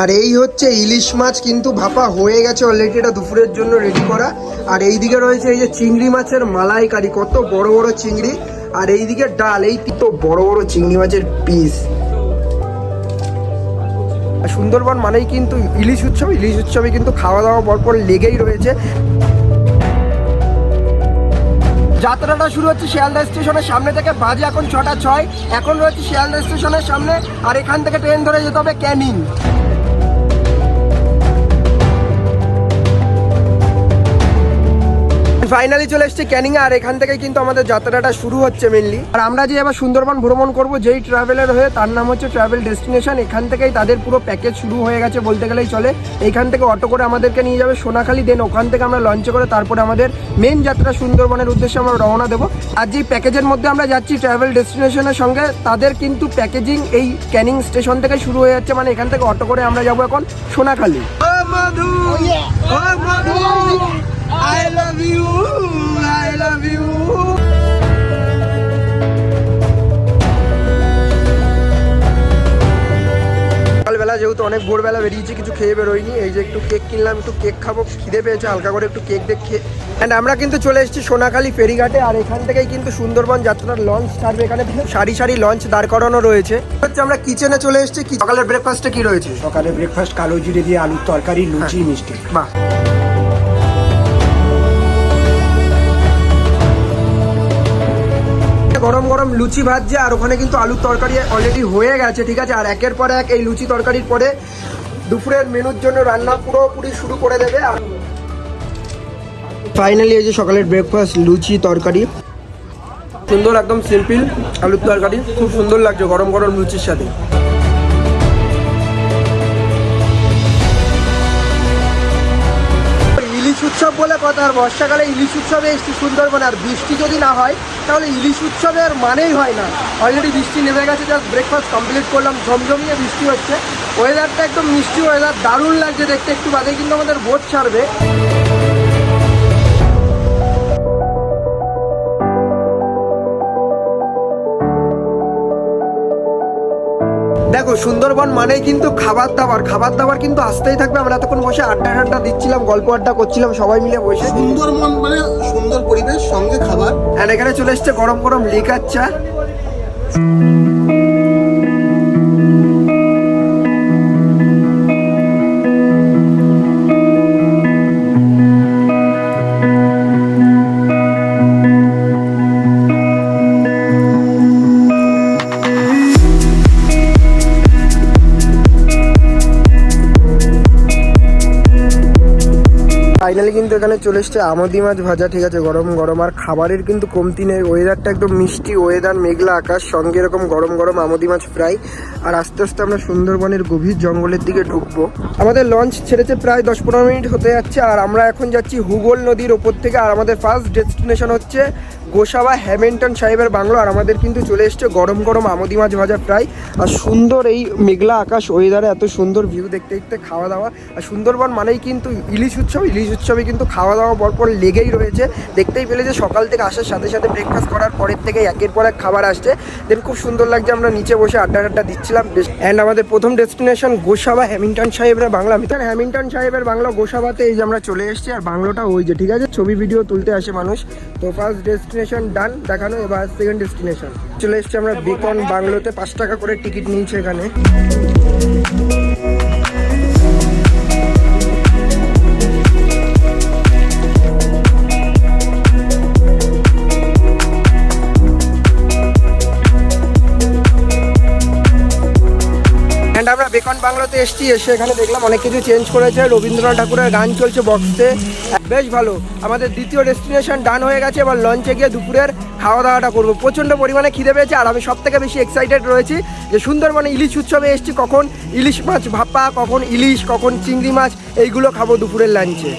আর এই হচ্ছে ইলিশ মাছ কিন্তু ভাপা হয়ে গেছে অলরেডি এটা দুপুরের জন্য রেডি করা। আর এই দিকে রয়েছে এই যে চিংড়ি মাছের মালাইকারি, কত বড় বড় চিংড়ি। আর এই দিকে ডাল, এই তো বড় বড় চিংড়ি মাছের পিস সুন্দরবন মানেই কিন্তু ইলিশ উৎসব, ইলিশ উৎসবে কিন্তু খাওয়া দাওয়া পরপর লেগেই রয়েছে। যাত্রাটা শুরু হচ্ছে শিয়ালদা স্টেশনের সামনে থেকে, বাজে এখন ছটা ছয়। এখন রয়েছে শিয়ালদা স্টেশনের সামনে, আর এখান থেকে ট্রেন ধরে যেতে হবে ক্যানিং। ফাইনালি চলে এসেছি ক্যানিং আর এখান থেকে কিন্তু আমাদের যাত্রাটা শুরু হচ্ছে মেনলি আর আমরা যে এবার সুন্দরবন ভ্রমণ করব, যেই ট্রাভেলার হয়ে, তার নাম হচ্ছে ট্রাভেল ডেস্টিনেশন এখান থেকেই তাদের পুরো প্যাকেজ শুরু হয়ে গেছে বলতে গেলেই চলে। এখান থেকে অটো করে আমাদেরকে নিয়ে যাবে সোনাখালি দেন ওখান থেকে আমরা লঞ্চে করে তারপরে আমাদের মেন যাত্রা সুন্দরবনের উদ্দেশ্যে আমরা রওনা দেবো। আর যেই প্যাকেজের মধ্যে আমরা যাচ্ছি ট্রাভেল ডেস্টিনেশনের সঙ্গে, তাদের কিন্তু প্যাকেজিং এই ক্যানিং স্টেশন থেকে শুরু হয়ে যাচ্ছে। মানে এখান থেকে অটো করে আমরা যাব এখন সোনাখালি। অনেক ভোরবেলা বেরিয়েছি কিছু খেয়ে বেরোয়নি এই যে একটু কেক কিনলাম একটু কেক খাব খিদে পেয়েছে হালকা করে একটু কেক দেখে অ্যান্ড আমরা কিন্তু চলে এসেছি সোনাখালী ফেরিঘাটে আর এখান থেকেই কিন্তু সুন্দরবন যাত্রার লঞ্চ ছাড়বে। এখানে সারি সারি লঞ্চ দাঁড় করানো রয়েছে। হচ্ছে আমরা কিচেনে চলে এসেছি কি সকালের ব্রেকফাস্টে কি রয়েছে? সকালে ব্রেকফাস্ট কালো জিরে দিয়ে আলুর তরকারি লুচি মিষ্টি। বাহ। গরম গরম লুচি ভাজছে আর ওখানে কিন্তু আলুর তরকারি অলরেডি হয়ে গেছে, ঠিক আছে? আর একের পর এক এই লুচি তরকারির পরে দুপুরের মেনুর জন্য রান্না পুরোপুরি শুরু করে দেবে আর ফাইনালি এই যে সকালের ব্রেকফাস্ট লুচি, তরকারি। সুন্দর, একদম সিম্পল আলুর তরকারি। খুব সুন্দর লাগছে গরম গরম লুচির সাথে। বলে কথা আর বর্ষাকালে ইলিশ উৎসবে এসছি সুন্দরবন, আর বৃষ্টি যদি না হয়, তাহলে ইলিশ উৎসবের মানেই হয় না। অলরেডি বৃষ্টি নেমে গেছে জাস্ট ব্রেকফাস্ট কমপ্লিট করলাম, ঝমঝমিয়ে বৃষ্টি হচ্ছে। ওয়েদারটা একদম মিষ্টি ওয়েদার দারুণ লাগছে দেখতে, একটু বাদে কিন্তু আমাদের বোট ছাড়বে। দেখো সুন্দরবন মানেই কিন্তু খাবার দাবার। খাবার দাবার কিন্তু আসতেই থাকবে। আমরা এতক্ষণ বসে আড্ডা আড্ডা দিচ্ছিলাম গল্প আড্ডা করছিলাম সবাই মিলে বসে। সুন্দরবন মানে সুন্দর পরিবেশ সঙ্গে খাবার। আর এখানে চলে এসছে গরম গরম লিকার চা। ফাইনালি কিন্তু এখানে চলে এসছে আমদি মাছ ভাজা, ঠিক আছে, গরম গরম। আর খাবারের কিন্তু কমতি নেই। ওয়েদারটা একদম মিষ্টি ওয়েদার মেঘলা আকাশ, সঙ্গে এরকম গরম গরম আমদি মাছ ফ্রাই আর আস্তে আস্তে আমরা সুন্দরবনের গভীর জঙ্গলের দিকে ঢুকবো। আমাদের লঞ্চ ছেড়েছে প্রায় দশ পনেরো মিনিট হতে যাচ্ছে, আর আমরা এখন যাচ্ছি হুগল নদীর ওপর থেকে। আর আমাদের ফার্স্ট ডেস্টিনেশন হচ্ছে গোসাবা হ্যামিল্টন সাহেবের বাংলো, আর আমাদের কিন্তু চলে এসছে গরম গরম আমদি মাছ ভাজা ফ্রাই আর সুন্দর এই মেঘলা আকাশ ওয়েদারে এত সুন্দর ভিউ দেখতে দেখতে খাওয়া দাওয়া। আর সুন্দরবন মানেই কিন্তু ইলিশ উৎসব। ইলিশ উৎসবে কিন্তু খাওয়া দাওয়া পরপর লেগেই রয়েছে। দেখতেই পেলে যে সকাল থেকে আসার সাথে সাথে ব্রেকফাস্ট করার পরের থেকে একের পর এক খাবার আসছে। দেন খুব সুন্দর লাগছে, আমরা নিচে বসে আড্ডা আড্ডা দিচ্ছিলাম। অ্যান্ড আমাদের প্রথম ডেস্টিনেশন গোসাবা হ্যামিল্টন সাহেবের বাংলা। আমি তার হ্যামিল্টন সাহেবের বাংলা গোসাবাতে এই যে আমরা চলে এসেছি। আর বাংলোটা ওই যে, ঠিক আছে? ছবি ভিডিও তুলতে আসে মানুষ। তো ফার্স্ট ডেস্টিনেশন ডান দেখানো এবার সেকেন্ড ডেস্টিনেশন চলে এসছি আমরা বিকন বাংলোতে, পাঁচ টাকা করে টিকিট নিয়েছি এখানে। বাংলোতে এসছি, এসে এখানে দেখলাম অনেক কিছু চেঞ্জ করেছে। রবীন্দ্রনাথ ঠাকুরের গান চলছে বক্সতে বেশ ভালো। আমাদের দ্বিতীয় ডেস্টিনেশন ডান হয়ে গেছে। এবার লঞ্চে গিয়ে দুপুরের খাওয়া দাওয়াটা করব। প্রচণ্ড পরিমাণে খিদে পেয়েছে আর আমি সব থেকে বেশি এক্সাইটেড রয়েছি যে সুন্দরবনে ইলিশ উৎসবে এসছি। কখন ইলিশ মাছ ভাপা, কখন ইলিশ, কখন চিংড়ি মাছ, এইগুলো খাব দুপুরের লাঞ্চে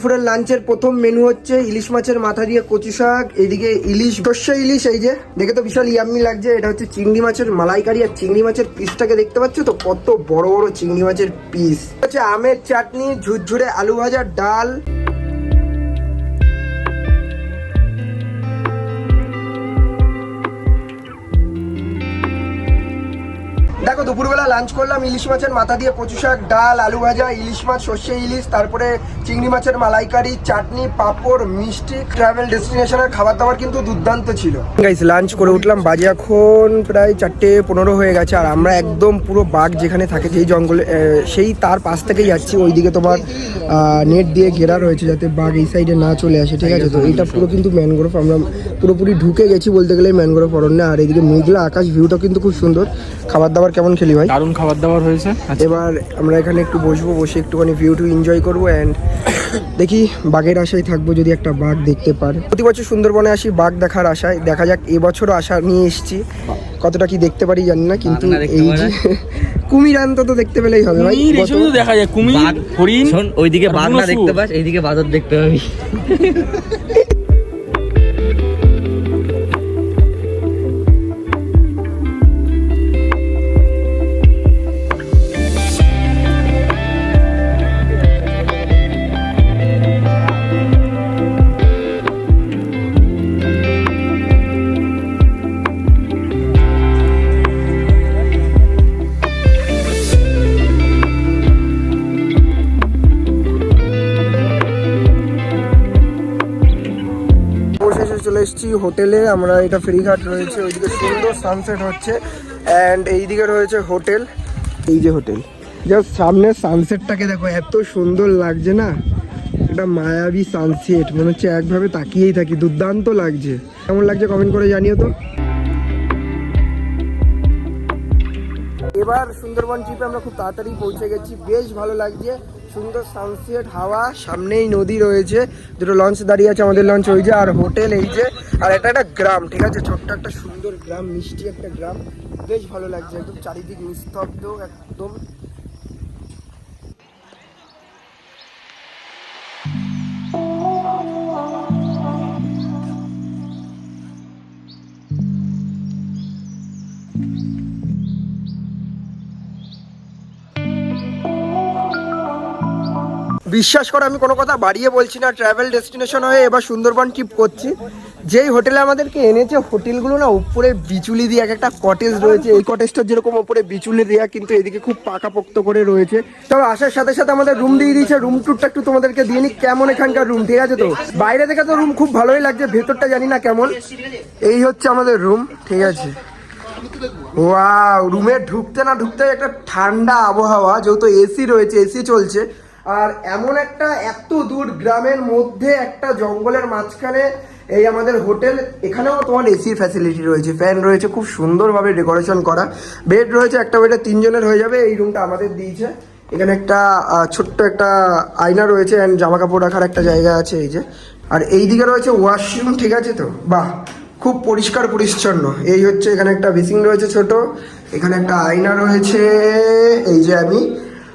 দুপুরের লাঞ্চের প্রথম মেনু হচ্ছে ইলিশ মাছের মাথা দিয়ে কচু শাক, এদিকে ইলিশ, সর্ষে ইলিশ, এই যে, দেখে তো বিশাল ইয়াম্মি লাগছে, এটা হচ্ছে চিংড়ি মাছের মালাইকারি আর চিংড়ি মাছের পিসটাকে দেখতে পাচ্ছ তো? কত বড় বড় চিংড়ি মাছের পিস হচ্ছে আমের চাটনি, ঝুরঝুরে আলু ভাজা, ডাল। দেখো, দুপুরবেলা লাঞ্চ করলাম, ইলিশ মাছের মাথা দিয়ে কচু শাক, ডাল, আলু ভাজা, ইলিশ মাছ, সর্ষে ইলিশ, তারপরে চিংড়ি মাছের মালাইকারি, চাটনি, পাঁপড়, মিষ্টি ট্রাভেল ডেস্টিনেশনের খাবার দাবার কিন্তু দুর্দান্ত ছিল। গাইস লাঞ্চ করে উঠলাম বাজে এখন প্রায় চারটে পনেরো হয়ে গেছে, আর আমরা একদম পুরো বাঘ যেখানে থাকে যেই জঙ্গলে সেই তার পাশ থেকেই যাচ্ছি, ওইদিকে তোমার নেট দিয়ে ঘেরা রয়েছে যাতে বাঘ এই সাইডে না চলে আসে, ঠিক আছে? তো এইটা পুরো কিন্তু ম্যানগ্রোভ আমরা পুরোপুরি ঢুকে গেছি বলতে গেলে ম্যানগ্রোভ অরণ্যে, আর এদিকে মেঘলা আকাশ ভিউটা কিন্তু খুব সুন্দর খাবার দাবার কেমন খেলি ভাই? দারুণ খাবার দাবার হয়েছে। আচ্ছা। এবার আমরা এখানে একটু বসবো বসে একটুখানি ভিউ টু এনজয় করব অ্যান্ড দেখি বাঘের আশায় থাকব যদি একটা বাঘ দেখতে পার। প্রতি বছর সুন্দরবনে আসি বাঘ দেখার আশায়। দেখা যাক এবছরও আশা নিয়ে এসেছি। কতটা কি দেখতে পারি জানি না কিন্তু এই? যে কুমির অন্তত দেখতে পেলেই হবে ভাই। তো দেখা যায়। কুমির হরিণ ওইদিকে বাঘ না দেখতে। পাস এইদিকে বাদর দেখতে পাবি। হোটেলে আমরা এটা ফেরিঘাট রয়েছে, ওইদিকে সুন্দর সানসেট হচ্ছে অ্যান্ড এইদিকে রয়েছে হোটেল। এই যে হোটেল জাস্ট সামনের সানসেটটাকে দেখো, এত সুন্দর লাগছে না? এটা মায়াবী সানসেট মনে হচ্ছে একভাবে তাকিয়েই থাকি, দুর্দান্ত লাগছে। কেমন লাগছে কমেন্ট করে জানিও তো। এবার সুন্দরবন ট্রিপে আমরা খুব তাড়াতাড়ি পৌঁছে গেছি। বেশ ভালো লাগছে। সুন্দর সানসেট হাওয়া, সামনেই নদী রয়েছে। দুটো লঞ্চ দাঁড়িয়ে আছে আমাদের লঞ্চ ওই যে আর হোটেল এই যে। আর এটা একটা গ্রাম, ঠিক আছে? ছোট্ট একটা সুন্দর গ্রাম, মিষ্টি একটা গ্রাম। বেশ ভালো লাগছে, একদম চারিদিক নিস্তব্ধ, একদম বিশ্বাস করো আমি কোনো কথা বাড়িয়ে বলছি না ট্রাভেল ডেস্টিনেশন হয়ে এবার সুন্দরবন ট্রিপ করছি। যেই হোটেলে আমাদেরকে এনেছে হোটেলগুলো না উপরে বিচুলি দিয়ে এক একটা কটেজ রয়েছে। এই কটেজটা যেরকম উপরে বিচুলি দেওয়া কিন্তু এদিকে খুব পাকাপোক্ত করে রয়েছে। তবে আসার সাথে সাথে আমাদের রুম দিয়ে দিয়েছে রুম টুরটা একটু তোমাদেরকে দিয়ে নিই কেমন এখানকার রুম ঠিক আছে তো? বাইরে থেকে তো রুম খুব ভালোই লাগছে ভেতরটা জানি না কেমন। এই হচ্ছে আমাদের রুম ঠিক আছে। ওয়াও রুমে ঢুকতে না ঢুকতে একটা ঠান্ডা আবহাওয়া যেহেতু এসি রয়েছে এসি চলছে। আর এমন একটা এত দূর গ্রামের মধ্যে একটা জঙ্গলের মাঝখানে এই আমাদের হোটেল, এখানেও তোমার এসির ফ্যাসিলিটি রয়েছে ফ্যান রয়েছে, খুব সুন্দরভাবে ডেকোরেশন করা। বেড রয়েছে, একটা বেডে তিনজনের হয়ে যাবে, এই রুমটা আমাদের দিয়েছে। এখানে একটা ছোট্ট একটা আয়না রয়েছে অ্যান্ড জামা কাপড় রাখার একটা জায়গা আছে, এই যে। আর এই দিকে রয়েছে ওয়াশরুম ঠিক আছে তো? বাহ, খুব পরিষ্কার পরিচ্ছন্ন। এই হচ্ছে এখানে একটা বেসিং রয়েছে ছোট, এখানে একটা আয়না রয়েছে, এই যে আমি।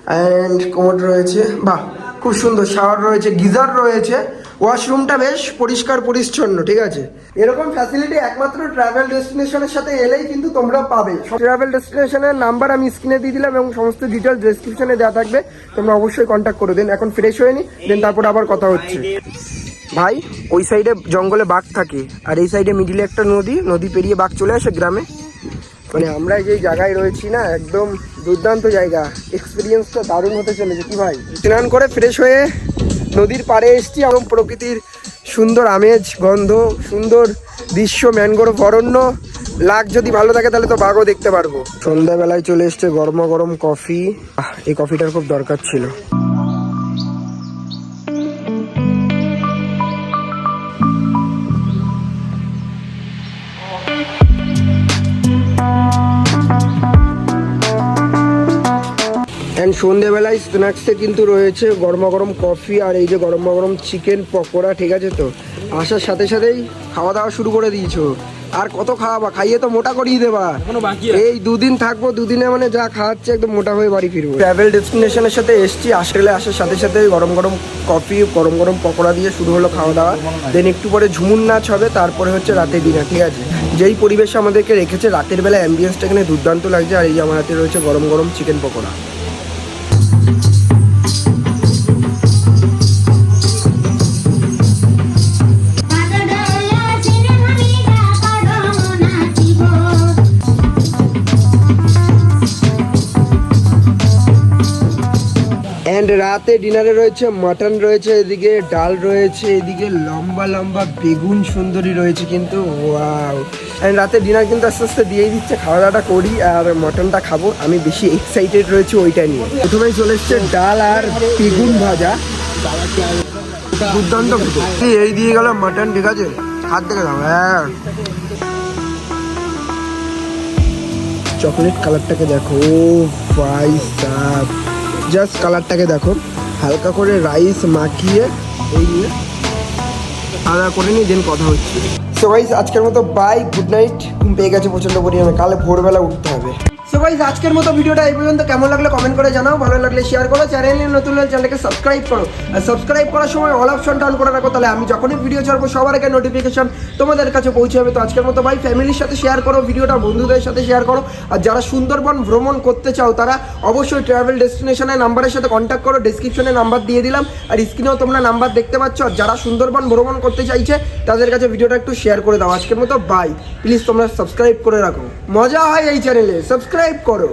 অ্যান্ড কোমোড রয়েছে, বাহ, খুব সুন্দর শাওয়ার রয়েছে, গিজার রয়েছে ওয়াশরুমটা বেশ পরিষ্কার, পরিচ্ছন্ন, ঠিক আছে? এরকম ফ্যাসিলিটি একমাত্র ট্রাভেল ডেস্টিনেশনের সাথে এলেই কিন্তু তোমরা পাবে। ট্রাভেল ডেস্টিনেশনের নাম্বার আমি স্ক্রিনে দিয়ে দিলাম এবং সমস্ত ডিটেলস ডেসক্রিপশনে দেওয়া থাকবে। তোমরা অবশ্যই কন্ট্যাক্ট করে দিন। এখন ফ্রেশ হয়ে নি দেন তারপর আবার কথা হচ্ছে। ভাই, ওই সাইডে জঙ্গলে বাঘ থাকে, আর এই সাইডে মিডিলে একটা নদী নদী পেরিয়ে বাঘ চলে আসে গ্রামে? মানে আমরা যে জায়গায় রয়েছি না, একদম দুর্দান্ত জায়গা। এক্সপিরিয়েন্সটা দারুণ হতে চলেছে, কি ভাই? স্নান করে ফ্রেশ হয়ে নদীর পাড়ে এসছি, এবং প্রকৃতির সুন্দর আমেজ, গন্ধ, সুন্দর দৃশ্য, ম্যানগ্রোভ অরণ্য। লাগ যদি ভালো থাকে, তাহলে তো বাঘও দেখতে পারব। সন্ধ্যাবেলায় চলে এসছে গরম গরম কফি। এই কফিটার খুব দরকার ছিল। সন্ধেবেলায় স্ন্যাক্সে কিন্তু রয়েছে গরমা গরম কফি আর এই যে গরমা গরম চিকেন পকোড়া ঠিক আছে তো? আসার সাথে সাথেই খাওয়া দাওয়া শুরু করে দিয়েছ। আর কত খাওয়াবা? খাইয়ে তো মোটা করিয়ে দেবা। এই দুদিন থাকব দুদিনে মানে যা খাওয়াচ্ছে একদম মোটা হয়ে বাড়ি ফিরবো। ট্রাভেল ডেস্টিনেশনের সাথে এসছি আসলে আসার সাথে সাথে গরম গরম কফি গরম গরম পকোড়া দিয়ে শুরু হলো খাওয়া দাওয়া দেন একটু পরে ঝুমুর নাচ হবে তারপরে হচ্ছে রাতে ডিনার ঠিক আছে? যেই পরিবেশে আমাদেরকে রেখেছে রাতের বেলা অ্যাম্বিয়েন্সটা এখানে দুর্দান্ত লাগছে। আর এই যে আমার হাতে রয়েছে গরম গরম চিকেন পকোড়া। অ্যান্ড রাতে ডিনারে রয়েছে মাটন রয়েছে এদিকে, ডাল রয়েছে এদিকে, লম্বা লম্বা বেগুন সুন্দরী রয়েছে কিন্তু ওয়াও অ্যান্ড রাতে ডিনার কিন্তু আস্তে আস্তে দিয়েই দিচ্ছে খাওয়া দাওয়াটা করি আর মটনটা খাব। আমি বেশি এক্সাইটেড রয়েছি ওইটা নিয়ে। প্রথমেই চলে এসছে ডাল আর বেগুন ভাজা। দুর্দান্ত এই দিয়ে গেল মাটন ঠিক আছে? হাত থেকে দাও হ্যাঁ চকলেট কালারটাকে দেখো ভাই জাস্ট কালারটাকে দেখো। হালকা করে রাইস মাখিয়ে এই নিয়ে আদা করে নিয়ে দেন কথা হচ্ছে। সো গাইস আজকের মতো বাই গুড নাইট ঘুম পেয়ে গেছে প্রচণ্ড পরিমাণে। কালে ভোরবেলা উঠতে হবে। সো গাইজ আজকের মতো ভিডিওটা এই পর্যন্ত। কেমন লাগল কমেন্ট করে জানাও। ভালো লাগলে শেয়ার করো। চ্যানেলে নতুন চ্যানেলকে সাবস্ক্রাইব করো। আর সাবস্ক্রাইব করার সময় অল অপশনটা অন করে রাখো। তাহলে আমি যখনই ভিডিও ছাড়বো, সবার আগে নোটিফিকেশন তোমাদের কাছে পৌঁছে যাবে। তো আজকের মতো ভাই ফ্যামিলির সাথে শেয়ার করো ভিডিওটা বন্ধুদের সাথে শেয়ার করো। আর যারা সুন্দরবন ভ্রমণ করতে চাও, তারা অবশ্যই ট্রাভেল ডেস্টিনেশনের নাম্বারের সাথে কন্ট্যাক্ট করো। ডিসক্রিপশনে নাম্বার দিয়ে দিলাম। আর স্ক্রিনেও তোমরা নাম্বার দেখতে পাচ্ছ। আর যারা সুন্দরবন ভ্রমণ করতে চাইছে, তাদের কাছে ভিডিওটা একটু শেয়ার করে দাও। আজকের মতো বাই প্লিজ তোমরা সাবস্ক্রাইব করে রাখো। মজা হয় এই চ্যানেলে সাবস্ক্রাইব করো।